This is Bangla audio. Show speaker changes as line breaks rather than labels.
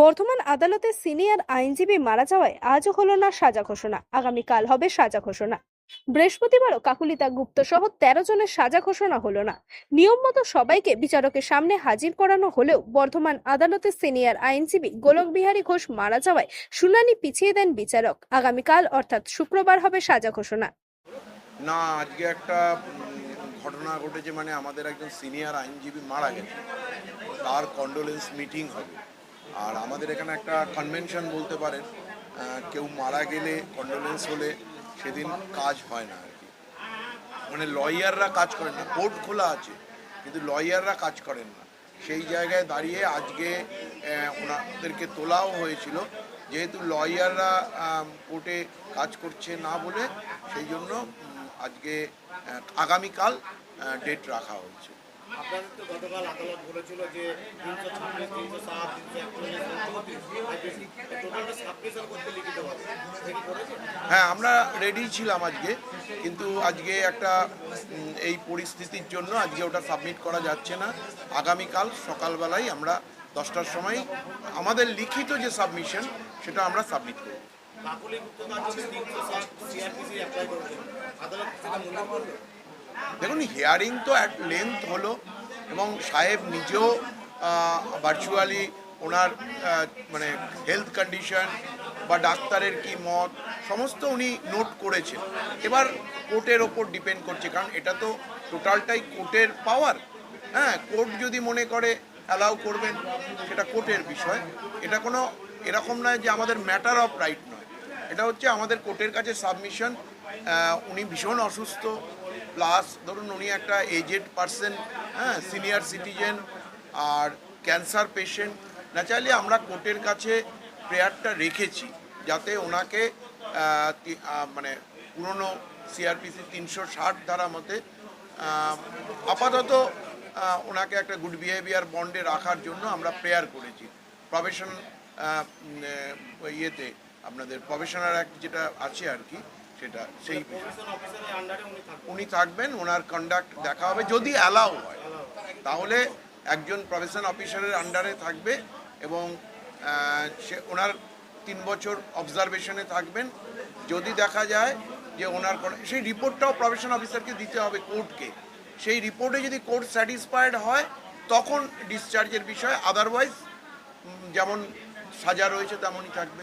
বর্ধমান আদালতে সিনিয়র আইনজীবী মারা যাওয়ায় আজও হলো না সাজা ঘোষণা। আগামীকাল হবে সাজা ঘোষণা। বৃহস্পতিবারও কাকুলিতা গুপ্ত সহ তেরো জনের সাজা ঘোষণা হলো না। নিয়ম মতো সবাইকে বিচারকের সামনে হাজির করানো হলেও বর্ধমান আদালতে সিনিয়র আইনজীবী গোলক বিহারী ঘোষ মারা যাওয়ায় শুনানি পিছিয়ে দেন বিচারক। আগামীকাল, অর্থাৎ শুক্রবার, হবে সাজা ঘোষণা।
না, আজকে একটা ঘটনা ঘটেছে মানে আমাদের একজন সিনিয়র আইনজীবী মারা গেছে। তার কন্ডোলেন্স মিটিং হবে। আর আমাদের এখানে একটা কনভেনশন বলতে পারেন কেউ মারা গেলে কন্ডোলেন্স হলে সেদিন কাজ হয় না আর কি। মানে লয়াররা কাজ করেন না কোর্ট খোলা আছে, কিন্তু লয়াররা কাজ করেন না। সেই জায়গায় দাঁড়িয়ে আজকে ওনাদেরকে তোলাও হয়েছিল, যেহেতু লয়াররা কোর্টে কাজ করছে না বলে, সেই জন্য আজকে আগামীকাল ডেট রাখা হয়েছে।
আপনাদের তো গতকাল আদালত বলেছিল যে তিনশো ছাব্বিশ তিনশো সাত তিনশো একচল্লিশ চৌত্রিশ আইপিসি টোটালটা সাবমিশন করতে লিখিত হবে। সেটা কি করেছে?
হ্যাঁ আমরা রেডি ছিলাম আজকে। কিন্তু আজকে একটা এই পরিস্থিতির জন্য আজকে ওটা সাবমিট করা যাচ্ছে না। আগামীকাল সকালবেলায় আমরা দশটার সময় আমাদের লিখিত যে সাবমিশন সেটা আমরা সাবমিট করব।
আদালত
দেখুন হিয়ারিং তো অ্যাট লেন্থ হলো এবং সাহেব নিজেও ভার্চুয়ালি ওনার মানে হেলথ কন্ডিশন বা ডাক্তারের কি মত, সমস্ত উনি নোট করেছেন। এবার কোর্টের ওপর ডিপেন্ড করছে, কারণ এটা তো টোটালটাই কোর্টের পাওয়ার হ্যাঁ কোর্ট যদি মনে করে অ্যালাউ করবেন, সেটা কোর্টের বিষয়। এটা কোনো এরকম নয় যে আমাদের ম্যাটার অফ রাইট নয়। এটা হচ্ছে আমাদের কোর্টের কাছে সাবমিশন উনি ভীষণ অসুস্থ প্লাস ধরুন উনি একটা এজেড পার্সন হ্যাঁ সিনিয়র সিটিজেন আর ক্যান্সার পেশেন্ট ন্যাচারালি আমরা কোর্টের কাছে প্রেয়ারটা রেখেছি যাতে ওনাকে মানে পুরনো সিআরপিসি তিনশো ষাট ধারা মতে আপাতত ওনাকে একটা গুড বিহেভিয়ার বন্ডে রাখার জন্য আমরা প্রেয়ার করেছি। প্রফেশন ইয়েতে। আপনাদের প্রফেশনাল অ্যাক্ট যেটা আছে আর কি সেটা সেই
উনি থাকবেন।
ওনার কন্ডাক্ট দেখা হবে যদি অ্যালাউ হয়। তাহলে একজন প্রফেশন অফিসারের আন্ডারে থাকবে এবং সে ওনার তিন বছর অবজারভেশনে থাকবেন। যদি দেখা যায় যে ওনার কোনো সেই রিপোর্টটাও প্রফেশন অফিসারকে দিতে হবে কোর্টকে সেই রিপোর্টে যদি কোর্ট স্যাটিসফাইড হয় তখন ডিসচার্জের বিষয় আদারওয়াইজ যেমন সাজা রয়েছে তেমনই থাকবে।